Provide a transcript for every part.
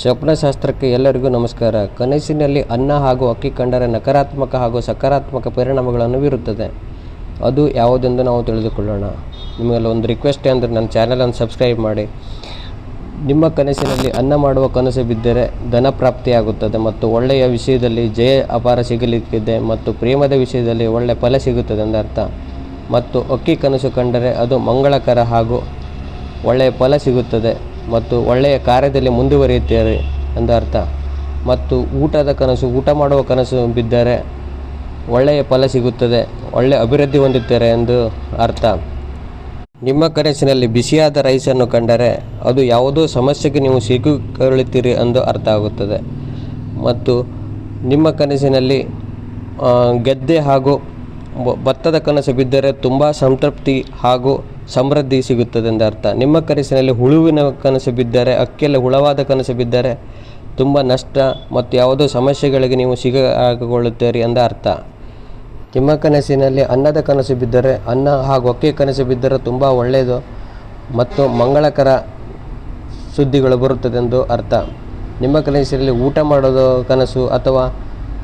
ಸ್ವಪ್ನಶಾಸ್ತ್ರಕ್ಕೆ ಎಲ್ಲರಿಗೂ ನಮಸ್ಕಾರ. ಕನಸಿನಲ್ಲಿ ಅನ್ನ ಹಾಗೂ ಅಕ್ಕಿ ಕಂಡರೆ ನಕಾರಾತ್ಮಕ ಹಾಗೂ ಸಕಾರಾತ್ಮಕ ಪರಿಣಾಮಗಳನ್ನು ಬೀರುತ್ತದೆ. ಅದು ಯಾವುದೆಂದು ನಾವು ತಿಳಿದುಕೊಳ್ಳೋಣ. ನಿಮಗೆಲ್ಲ ಒಂದು ರಿಕ್ವೆಸ್ಟ್ ಅಂದರೆ ನನ್ನ ಚಾನಲನ್ನು ಸಬ್ಸ್ಕ್ರೈಬ್ ಮಾಡಿ. ನಿಮ್ಮ ಕನಸಿನಲ್ಲಿ ಅನ್ನ ಮಾಡುವ ಕನಸು ಬಿದ್ದರೆ ಧನ ಪ್ರಾಪ್ತಿಯಾಗುತ್ತದೆ ಮತ್ತು ಒಳ್ಳೆಯ ವಿಷಯದಲ್ಲಿ ಜಯ ಅಪಾರ ಸಿಗಲಿಕ್ಕಿದೆ ಮತ್ತು ಪ್ರೇಮದ ವಿಷಯದಲ್ಲಿ ಒಳ್ಳೆಯ ಫಲ ಸಿಗುತ್ತದೆ ಎಂದರ್ಥ ಮತ್ತು ಅಕ್ಕಿ ಕನಸು ಕಂಡರೆ ಅದು ಮಂಗಳಕರ ಹಾಗೂ ಒಳ್ಳೆಯ ಫಲ ಸಿಗುತ್ತದೆ. ಮತ್ತು ಒಳ್ಳೆಯ ಕಾರ್ಯದಲ್ಲಿ ಮುಂದುವರಿಯುತ್ತಾರೆ ಎಂದು ಅರ್ಥ. ಮತ್ತು ಊಟದ ಕನಸು, ಊಟ ಮಾಡುವ ಕನಸು ಬಿದ್ದರೆ ಒಳ್ಳೆಯ ಫಲ ಸಿಗುತ್ತದೆ ಒಳ್ಳೆಯ ಅಭಿವೃದ್ಧಿ ಹೊಂದುತ್ತಾರೆ ಎಂದು ಅರ್ಥ. ನಿಮ್ಮ ಕನಸಿನಲ್ಲಿ ಬಿಸಿಯಾದ ರೈಸನ್ನು ಕಂಡರೆ ಅದು ಯಾವುದೋ ಸಮಸ್ಯೆಗೆ ನೀವು ಸಿಕ್ಕಿಕೊಳ್ಳುತ್ತೀರಿ ಎಂದು ಅರ್ಥ ಆಗುತ್ತದೆ. ಮತ್ತು ನಿಮ್ಮ ಕನಸಿನಲ್ಲಿ ಗದ್ದೆ ಹಾಗೂ ಭತ್ತದ ಕನಸು ಬಿದ್ದರೆ ತುಂಬ ಸಂತೃಪ್ತಿ ಹಾಗೂ ಸಮೃದ್ಧಿ ಸಿಗುತ್ತದೆ ಎಂದರ್ಥ ನಿಮ್ಮ ಕನಸಿನಲ್ಲಿ ಹುಳುವಿನ ಕನಸು ಬಿದ್ದರೆ, ಅಕ್ಕಿಯಲ್ಲಿ ಹುಳವಾದ ಕನಸು ಬಿದ್ದರೆ ತುಂಬ ನಷ್ಟ ಮತ್ತು ಯಾವುದೋ ಸಮಸ್ಯೆಗಳಿಗೆ ನೀವು ಸಿಗಕೊಳ್ಳುತ್ತೀರಿ ಎಂದ ಅರ್ಥ. ನಿಮ್ಮ ಕನಸಿನಲ್ಲಿ ಅನ್ನದ ಕನಸು ಬಿದ್ದರೆ, ಅನ್ನ ಹಾಗೂ ಅಕ್ಕಿ ಕನಸು ಬಿದ್ದರೆ ತುಂಬ ಒಳ್ಳೆಯದು ಮತ್ತು ಮಂಗಳಕರ ಸುದ್ದಿಗಳು ಬರುತ್ತದೆಂದು ಅರ್ಥ. ನಿಮ್ಮ ಕನಸಿನಲ್ಲಿ ಊಟ ಮಾಡೋದು ಕನಸು ಅಥವಾ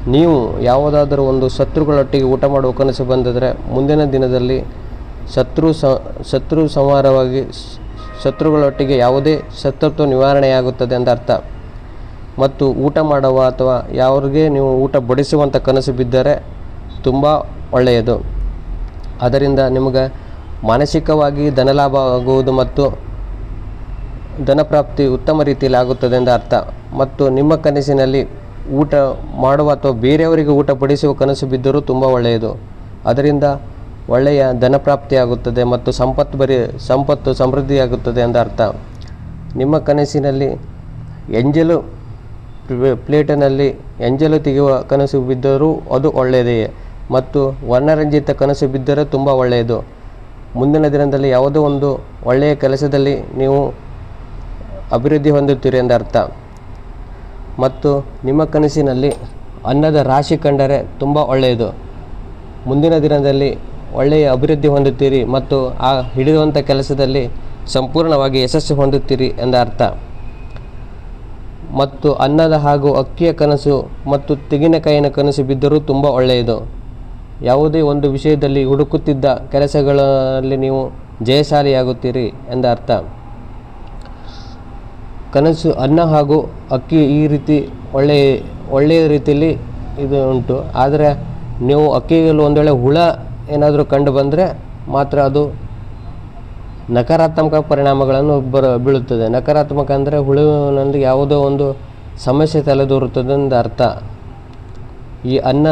ನೀವು ಯಾವುದಾದರೂ ಒಂದು ಶತ್ರುಗಳೊಟ್ಟಿಗೆ ಊಟ ಮಾಡುವ ಕನಸು ಬಂದಿದ್ದರೆ, ಮುಂದಿನ ದಿನದಲ್ಲಿ ಶತ್ರು ಸ, ಶತ್ರು ಸಂಹಾರವಾಗಿ ಶತ್ರುಗಳೊಟ್ಟಿಗೆ ಯಾವುದೇ ಶತ್ರುತ್ವ ನಿವಾರಣೆಯಾಗುತ್ತದೆ ಎಂದರ್ಥ ಮತ್ತು ಊಟ ಮಾಡುವ ಅಥವಾ ಯಾವ್ರಿಗೆ ನೀವು ಊಟ ಬಡಿಸುವಂಥ ಕನಸು ಬಿದ್ದರೆ ತುಂಬ ಒಳ್ಳೆಯದು. ಅದರಿಂದ ನಿಮಗೆ ಮಾನಸಿಕವಾಗಿ ಧನಲಾಭ ಆಗುವುದು ಮತ್ತು ಧನಪ್ರಾಪ್ತಿ ಉತ್ತಮ ರೀತಿಯಲ್ಲಿ ಆಗುತ್ತದೆ ಎಂದು ಅರ್ಥ. ಮತ್ತು ನಿಮ್ಮ ಕನಸಿನಲ್ಲಿ ಊಟ ಮಾಡುವ ಅಥವಾ ಬೇರೆಯವರಿಗೆ ಊಟ ಬಡಿಸುವ ಕನಸು ಬಿದ್ದರೂ ತುಂಬ ಒಳ್ಳೆಯದು. ಅದರಿಂದ ಒಳ್ಳೆಯ ಧನಪ್ರಾಪ್ತಿಯಾಗುತ್ತದೆ ಮತ್ತು ಸಂಪತ್ತು ಬರಿ, ಸಂಪತ್ತು ಸಮೃದ್ಧಿಯಾಗುತ್ತದೆ ಎಂದ ಅರ್ಥ. ನಿಮ್ಮ ಕನಸಿನಲ್ಲಿ ಎಂಜಲು ಪ್ಲೇ- ಪ್ಲೇಟಿನಲ್ಲಿ ಎಂಜಲು ತೆಗೆಯುವ ಕನಸು ಬಿದ್ದರೂ ಅದು ಒಳ್ಳೆಯದೇ ಮತ್ತು ವರ್ಣರಂಜಿತ ಕನಸು ಬಿದ್ದರೆ ತುಂಬ ಒಳ್ಳೆಯದು. ಮುಂದಿನ ದಿನದಲ್ಲಿ ಯಾವುದೋ ಒಂದು ಒಳ್ಳೆಯ ಕೆಲಸದಲ್ಲಿ ನೀವು ಅಭಿವೃದ್ಧಿ ಹೊಂದುತ್ತೀರಿ ಎಂದರ್ಥ ಮತ್ತು ನಿಮ್ಮ ಕನಸಿನಲ್ಲಿ ಅನ್ನದ ರಾಶಿ ಕಂಡರೆ ತುಂಬ ಒಳ್ಳೆಯದು. ಮುಂದಿನ ದಿನದಲ್ಲಿ ಒಳ್ಳೆಯ ಅಭಿವೃದ್ಧಿ ಹೊಂದುತ್ತೀರಿ ಮತ್ತು ಆ ಹಿಡಿಯುವಂಥ ಕೆಲಸದಲ್ಲಿ ಸಂಪೂರ್ಣವಾಗಿ ಯಶಸ್ಸು ಹೊಂದುತ್ತೀರಿ ಎಂದ ಅರ್ಥ. ಮತ್ತು ಅನ್ನದ ಹಾಗೂ ಅಕ್ಕಿಯ ಕನಸು ಮತ್ತು ತೆಂಗಿನಕಾಯಿನ ಕನಸು ಬಿದ್ದರೂ ತುಂಬ ಒಳ್ಳೆಯದು. ಯಾವುದೇ ಒಂದು ವಿಷಯದಲ್ಲಿ ಹುಡುಕುತ್ತಿದ್ದ ಕೆಲಸಗಳಲ್ಲಿ ನೀವು ಜಯಶಾಲಿಯಾಗುತ್ತೀರಿ ಎಂದ ಅರ್ಥ. ಕನಸು ಅನ್ನ ಹಾಗೂ ಅಕ್ಕಿ ಈ ರೀತಿ ಒಳ್ಳೆಯ ಒಳ್ಳೆಯ ರೀತಿಯಲ್ಲಿ ಇದು ಉಂಟು. ಆದರೆ ನೀವು ಅಕ್ಕಿಯಲ್ಲಿ ಒಂದು ಹುಳ ಏನಾದರೂ ಕಂಡು ಬಂದರೆ ಮಾತ್ರ ಅದು ನಕಾರಾತ್ಮಕ ಪರಿಣಾಮಗಳನ್ನು ಬರ, ಬೀಳುತ್ತದೆ. ನಕಾರಾತ್ಮಕ ಅಂದರೆ ಹುಳುವಿನಲ್ಲಿ ಯಾವುದೋ ಒಂದು ಸಮಸ್ಯೆ ತಲೆದೋರುತ್ತದೆ ಎಂದು ಅರ್ಥ. ಈ ಅನ್ನ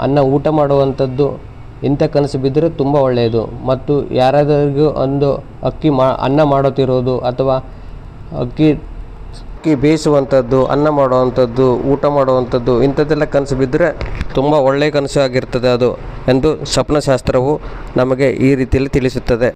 ಅನ್ನ ಊಟ ಮಾಡುವಂಥದ್ದು ಇಂಥ ಕನಸು ಬಿದ್ದರೆ ತುಂಬ ಒಳ್ಳೆಯದು. ಮತ್ತು ಯಾರಾದರಿಗೂ ಒಂದು ಅಕ್ಕಿ ಮಾ, ಅನ್ನ ಮಾಡುತ್ತಿರೋದು ಅಥವಾ ಅಕ್ಕಿ ಅಕ್ಕಿ ಬೇಯಿಸುವಂಥದ್ದು, ಅನ್ನ ಮಾಡುವಂಥದ್ದು, ಊಟ ಮಾಡುವಂಥದ್ದು ಇಂಥದ್ದೆಲ್ಲ ಕನಸು ಬಿದ್ದರೆ ತುಂಬ ಒಳ್ಳೆಯ ಕನಸು ಆಗಿರ್ತದೆ ಅದು. ಎಂದು ಸ್ವಪ್ನಶಾಸ್ತ್ರವು ನಮಗೆ ಈ ರೀತಿಯಲ್ಲಿ ತಿಳಿಸುತ್ತದೆ.